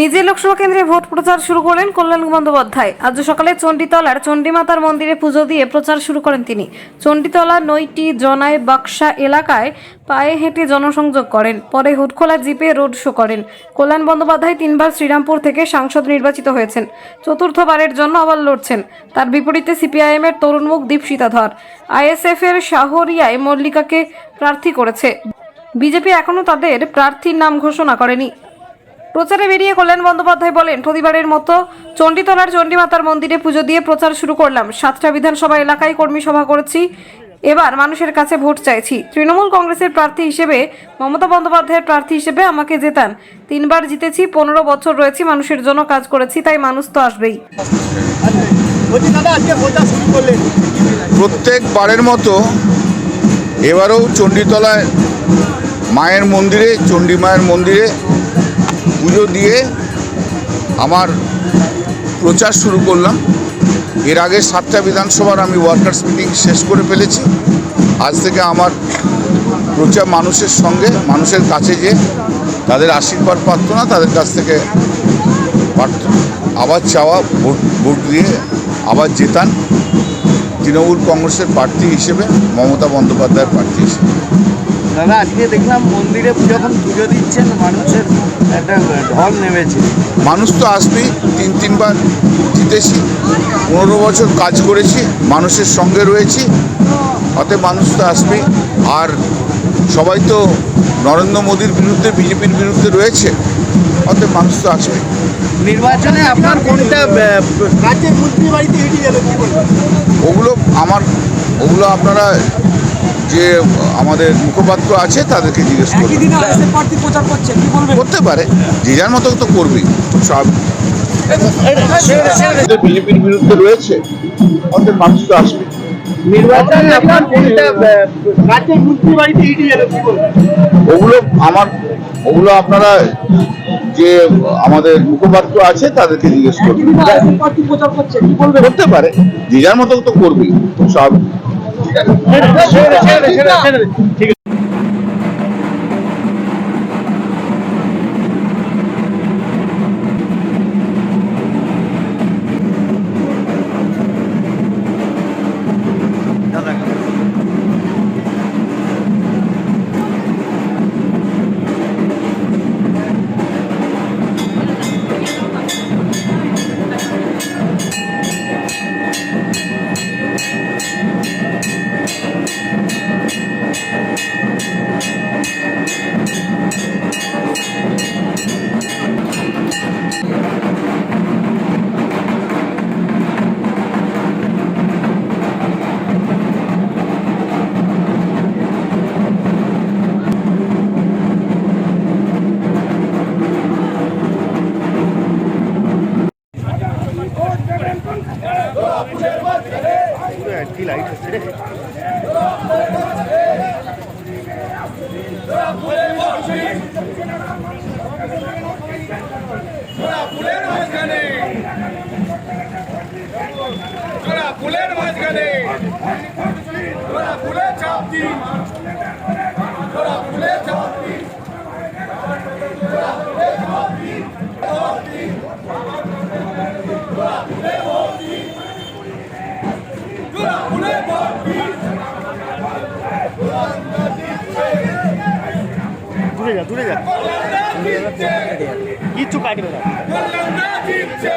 নিজে লোকসভা কেন্দ্রে ভোট প্রচার শুরু করলেন কল্যাণ বন্দ্যোপাধ্যায় আজ সকালে চণ্ডীতলার চণ্ডীমাতার মন্দিরে পুজো দিয়ে প্রচার শুরু করেন তিনি। চণ্ডীতলা নৈটি জনাই বাক্সা এলাকায় পায়ে হেঁটে জনসংযোগ করেন। পরে হুটখোলা জিপে রোড শো করেন। কল্যাণ বন্দ্যোপাধ্যায় তিনবার শ্রীরামপুর থেকে সাংসদ নির্বাচিত হয়েছেন। চতুর্থবারের জন্য আবার লড়ছেন। তার বিপরীতে সিপিআইএমের তরুণমুখ দীপশিতা ধর আইএসএফ এর শাহরিয়ায় মল্লিকাকে প্রার্থী করেছে। বিজেপি এখনও তাদের প্রার্থীর নাম ঘোষণা করেনি। প্রচারে বেরিয়ে কল্যাণ বন্দ্যোপাধ্যায় বলেন প্রতিবারের মতো চণ্ডীতলার চণ্ডীমাতার মন্দিরে পুজো দিয়ে প্রচার শুরু করলাম। সাতটা বিধানসভা এলাকায় কর্মী সভা করেছি। এবার মানুষের কাছে ভোট চাইছি। তৃণমূল কংগ্রেসের প্রার্থী হিসেবে মমতা বন্দ্যোপাধ্যায়ের প্রার্থী হিসেবে আমাকে জেতান। তিনবার জিতেছি পনেরো বছর রয়েছি মানুষের জন্য কাজ করেছি তাই মানুষ তো আসবেই। বলছি দাদা আজকে শুরু করলেন। প্রত্যেকবারের মতো এবারেও চণ্ডীতলায় মায়ের মন্দিরে চণ্ডী মায়ের মন্দিরে পুজো দিয়ে আমার প্রচার শুরু করলাম। এর আগে সাতটা বিধানসভার আমি ওয়ার্কার্স মিটিং শেষ করে ফেলেছি। আজ থেকে আমার প্রচার মানুষের সঙ্গে, মানুষের কাছে যে তাদের আশীর্বাদ পাত্র না তাদের কাছ থেকে প্রার্থ- আবার চাওয়া, ভোট ভোট দিয়ে আবার জেতান তৃণমূল কংগ্রেসের প্রার্থী হিসেবে মমতা বন্দ্যোপাধ্যায়ের প্রার্থী হিসেবে। দাদা আজকে দেখলাম মন্দিরে যখন পুজো দিচ্ছেন মানুষের একটা ঢল নেমেছে। মানুষ তো আসবেই তিন তিনবার জিতেছি পনেরো বছর কাজ করেছি মানুষের সঙ্গে রয়েছি অতএব মানুষ তো আসবেই। আর সবাই তো নরেন্দ্র মোদীর বিরুদ্ধে বিজেপির বিরুদ্ধে রয়েছে অতএব মানুষ তো আসবেই। নির্বাচনে আপনার কোনটা রাজ্যের মন্ত্রী বাড়িতে হেঁটে গেল ওগুলো আমার ওগুলো আপনারা যে আমাদের মুখপাত্র আছে তাদেরকে জিজ্ঞেস একই করবেন দিনে আইএসএফ প্রার্থী প্রচার করছে কি বলবেন? করতে পারে। যে যার মতো তো করবেই সব বিজেপির বিরুদ্ধে রয়েছে অতএব মানুষ তো আসবে। ওগুলো আমার ওগুলো আপনারা যে আমাদের মুখপাত্র আছে তাদেরকে জিজ্ঞেস একই করবেন দিনে আইএসএফ প্রার্থী প্রচার করছে কি করতে পারে। যে যার মতো তো করবেই সব তোরা ফুলের মাঝখানে তোরা ফুলে চাপ দিন দূরে যা দূরে যা কল্যাণদা জিতছে। কিচ্ছু কাটবে না কল্যাণদা জিতছে।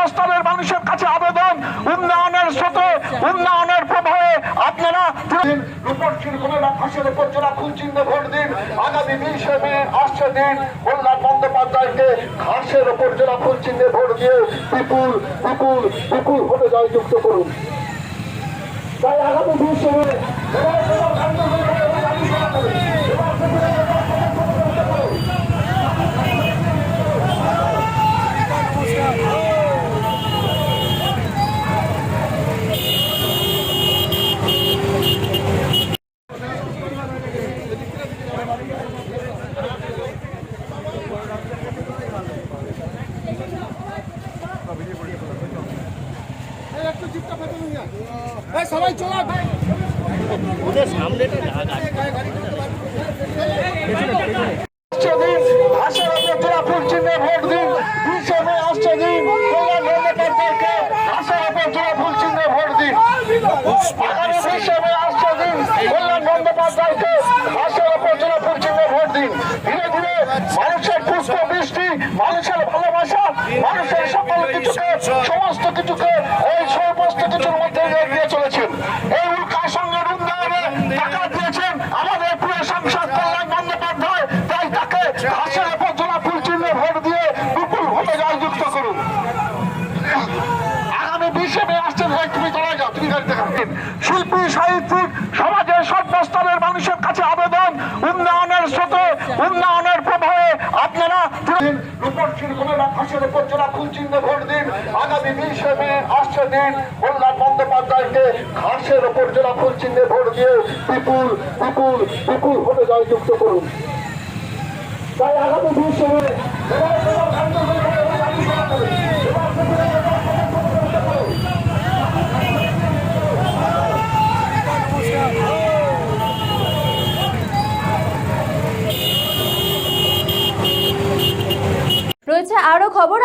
সর্বস্তরের মানুষের কাছে আবেদন, উন্নয়নের স্রোতে, উন্নয়নের প্রভাবে আপনারা চিহ্নে ভোট দিন। আগামী বিশে মে আসছে দিন কল্যাণ বন্দ্যোপাধ্যায়কে ঘাসের উপর জোড়া ফুল চিহ্নে ভোট দিয়ে বিপুল বিপুল বিপুল ভোটে করুন। তাই আগামী মে এবার এবার আন্দোলন করে এবার আন্দোলন করে। এবার থেকে সবাই চলা আসছে দিন ঘাসের উপর জোড়া ফুল চিহ্নে ভোট দিন বিশে মে আসছে দিন কল্যাণ বন্দ্যোপাধ্যায়কে ঘাসের উপর জোড়া ফুল চিহ্নে ভোট দিন আগামী বিশে মে আসছে দিন কল্যাণ বন্দ্যোপাধ্যায়কে ঘাসের উপর জোড়া ফুল চিহ্নে ভোট দিন ধীরে ধীরে মানুষের পুষ্প বৃষ্টি মানুষের ভালোবাসা, মানুষের সকল কিছুকে, সমস্ত কিছুকে, এই সমস্ত কিছুর মধ্যে এগিয়ে চলেছেন এই উল্কা সঙ্গের উন্নয়নে টাকা দিয়েছেন আমাদের প্রিয় সাংসদ কল্যাণ বন্দ্যোপাধ্যায় তাই তাকে ঘাসের উপর জোড়া ফুল চিহ্নে ভোট দিয়ে বিপুল ভোটে জয়যুক্ত করুন আগামী বিশে মে আসছেন ভাই তুমি চলে যাও তুমি গাড়িতে থাকবেন শিল্পী, সাহিত্যিক, সমাজের সর্বস্তরের মানুষের কাছে আবেদন, উন্নয়নের স্রোতে, উন্নয়নের প্রভাবে আপনারা ফুল চিহ্নে ভোট দিন। দিন বন্দ্যোপাধ্যায়কে ফুল চিহ্নে ভোট করুন। তাই আগামী এবার এবার আন্দোলন করে এবার আন্দোলন করে। এবার থেকে রয়েছে আরও খবর